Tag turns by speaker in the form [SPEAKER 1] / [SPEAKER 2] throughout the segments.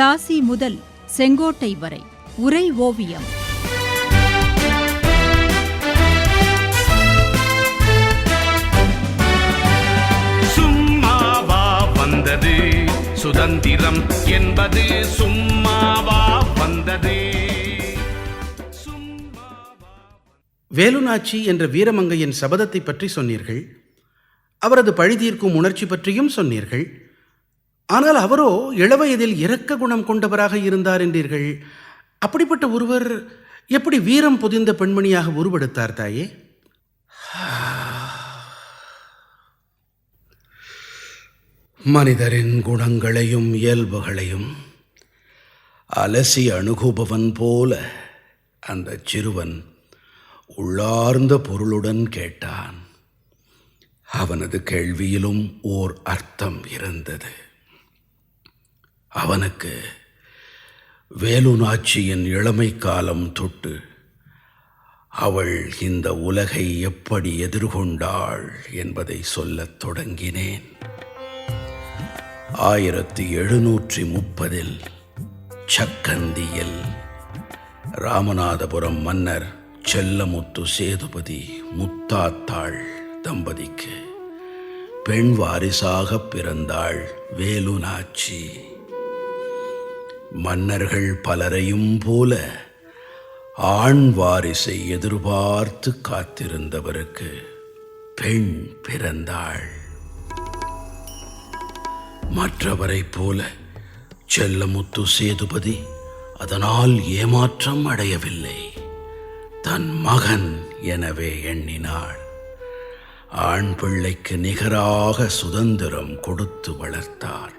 [SPEAKER 1] பிளாசி முதல் செங்கோட்டை வரை. உரை ஓவியம்.
[SPEAKER 2] சும்மாவா வந்தது. சுதந்திரம் என்பது சும்மாவா வந்தது.
[SPEAKER 3] வேலுநாச்சி என்ற வீரமங்கையின் சபதத்தை பற்றி சொன்னீர்கள். அவரது பழிதீர்க்கும் உணர்ச்சி பற்றியும் சொன்னீர்கள். ஆனால் அவரோ இளவயதில் இரக்க குணம் கொண்டவராக இருந்தார் என்றீர்கள். அப்படிப்பட்ட ஒருவர் எப்படி வீரம் பொதிந்த பெண்மணியாக உருவெடுத்தார் தாயே? மனிதரின் குணங்களையும் இயல்புகளையும் அலசி அணுகுபவன் போல அந்த சிறுவன் உள்ளார்ந்த பொருளுடன் கேட்டான். அவனது கேள்வியிலும் ஓர் அர்த்தம் இருந்தது. அவனுக்கு வேலுநாச்சியின் இளமை காலம் தொட்டு அவள் இந்த உலகை எப்படி எதிர்கொண்டாள் என்பதை சொல்லத் தொடங்கினேன். ஆயிரத்தி எழுநூற்றி முப்பதில் சக்கந்தியில் ராமநாதபுரம் மன்னர் செல்லமுத்து சேதுபதி முத்தாத்தாள் தம்பதிக்கு பெண் வாரிசாக பிறந்தாள் வேலுநாச்சி. மன்னர்கள் பலரையும் போல ஆண் வாரிசை எதிர்பார்த்து காத்திருந்தவருக்கு பெண் பிறந்தாள். மற்றவரைப் போல செல்லமுத்து சேதுபதி அதனால் ஏமாற்றம் அடையவில்லை. தன் மகன் எனவே எண்ணினாள். ஆண் பிள்ளைக்கு நிகராக சுதந்திரம் கொடுத்து வளர்த்தார்.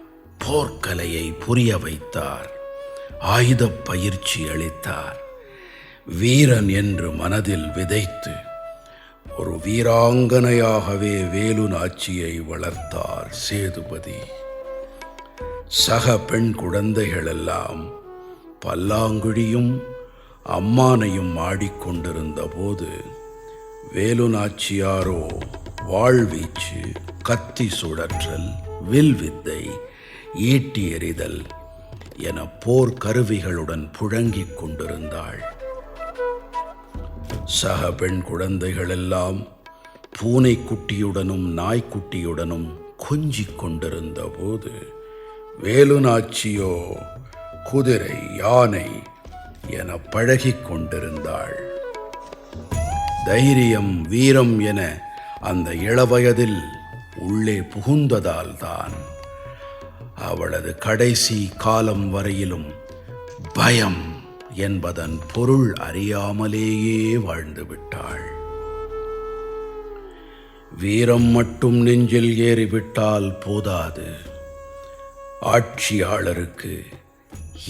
[SPEAKER 3] போர்க்கலையை புரிய வைத்தார். ஆயுதப் பயிற்சி அளித்தார். வீரன் என்று மனதில் விதைத்து ஒரு வீராங்கனையாகவே வேலு நாச்சியை வளர்த்தார் சேதுபதி. சக பெண் குழந்தைகளெல்லாம் பல்லாங்குழியும் அம்மானையும் ஆடிக்கொண்டிருந்த போது வேலு நாச்சியாரோ வாழ்வீச்சு கத்தி சுழற்றல் வில் வித்தை ஈட்டி எறிதல் என போர்க்கருவிகளுடன் புழங்கிக் கொண்டிருந்தாள். சக பெண் குழந்தைகளெல்லாம் பூனைக்குட்டியுடனும் நாய்க்குட்டியுடனும் கொஞ்சிக் கொண்டிருந்த போது வேலுநாச்சியோ குதிரை யானை என பழகிக் கொண்டிருந்தாள். தைரியம் வீரம் என அந்த இளவயதில் உள்ளே புகுந்ததால்தான் அவளது கடைசி காலம் வரையிலும் பயம் என்பதன் பொருள் அறியாமலேயே வாழ்ந்து விட்டாள். வீரம் மட்டும் நெஞ்சில் ஏறிவிட்டால் போதாது. ஆட்சியாளருக்கு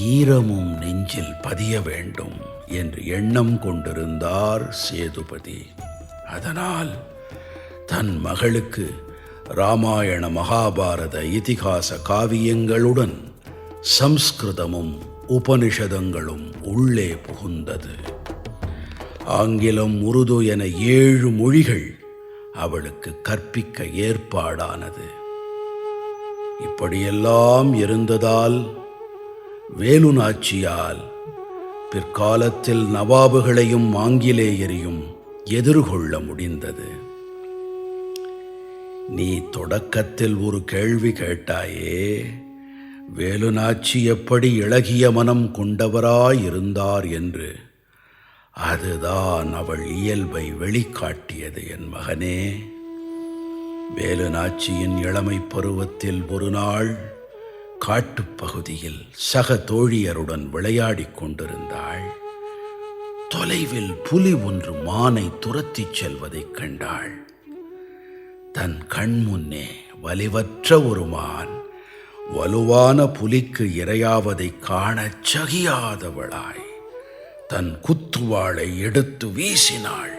[SPEAKER 3] ஈரமும் நெஞ்சில் பதிய வேண்டும் என்று எண்ணம் கொண்டிருந்தார் சேதுபதி. அதனால் தன் மகளுக்கு ராமாயண மகாபாரத இதிகாச காவியங்களுடன் சம்ஸ்கிருதமும் உபனிஷதங்களும் உள்ளே புகுந்தது. ஆங்கிலம் உருது என ஏழு மொழிகள் அவளுக்கு கற்பிக்க ஏற்பாடானது. இப்படியெல்லாம் இருந்ததால் வேலுநாச்சியால் பிற்காலத்தில் நவாபுகளையும் ஆங்கிலேயரையும் எதிர்கொள்ள முடிந்தது. நீ தொடக்கத்தில் ஒரு கேள்வி கேட்டாயே வேலுநாச்சி எப்படி இளகிய மனம் கொண்டவராயிருந்தார் என்று. அதுதான் அவள் இயல்பை வெளிக்காட்டியது என் மகனே. வேலுநாச்சியின் இளமை பருவத்தில் ஒரு நாள் காட்டுப்பகுதியில் சக தோழியருடன் விளையாடிக் கொண்டிருந்தாள். தொலைவில் புலி ஒன்று மானை துரத்திச் செல்வதைக் கண்டாள். தன் கண் முன்னே வலிவற்ற ஒரு மான் வலுவான புலிக்கு இரையாவதைக் காணச் சகியாதவளாய் தன் குத்துவாளை எடுத்து வீசினாள்.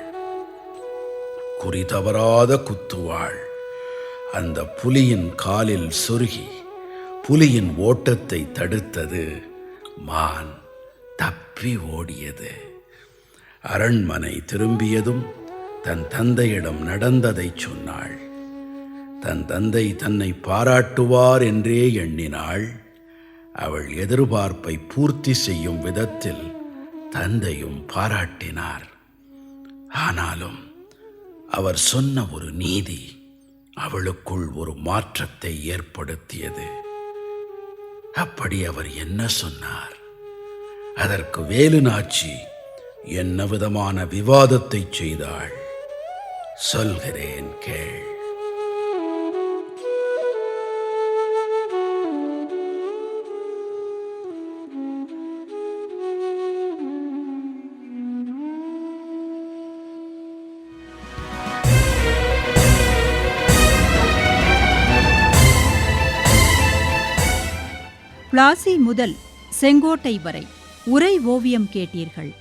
[SPEAKER 3] குறி தவறாத குத்துவாள் அந்த புலியின் காலில் சொருகி புலியின் ஓட்டத்தை தடுத்தது மான் தப்பி ஓடியது. அரண்மனை திரும்பியதும் தன் தந்தையிடம் நடந்ததைச் சொன்னாள். தன் தந்தை தன்னை பாராட்டுவார் என்றே எண்ணினாள். அவள் எதிர்பார்ப்பை பூர்த்தி செய்யும் விதத்தில் தந்தையும் பாராட்டினார். ஆனாலும் அவர் சொன்ன ஒரு நீதி அவளுக்குள் ஒரு மாற்றத்தை ஏற்படுத்தியது. அப்படி அவர் என்ன சொன்னார்? அதற்கு வேலுநாச்சி என்ன விதமான விவாதத்தை செய்தாள். சொல்கிறேன் கேள்.
[SPEAKER 1] பிளாசி முதல் செங்கோட்டை வரை உரை ஓவியம் கேட்டீர்கள்.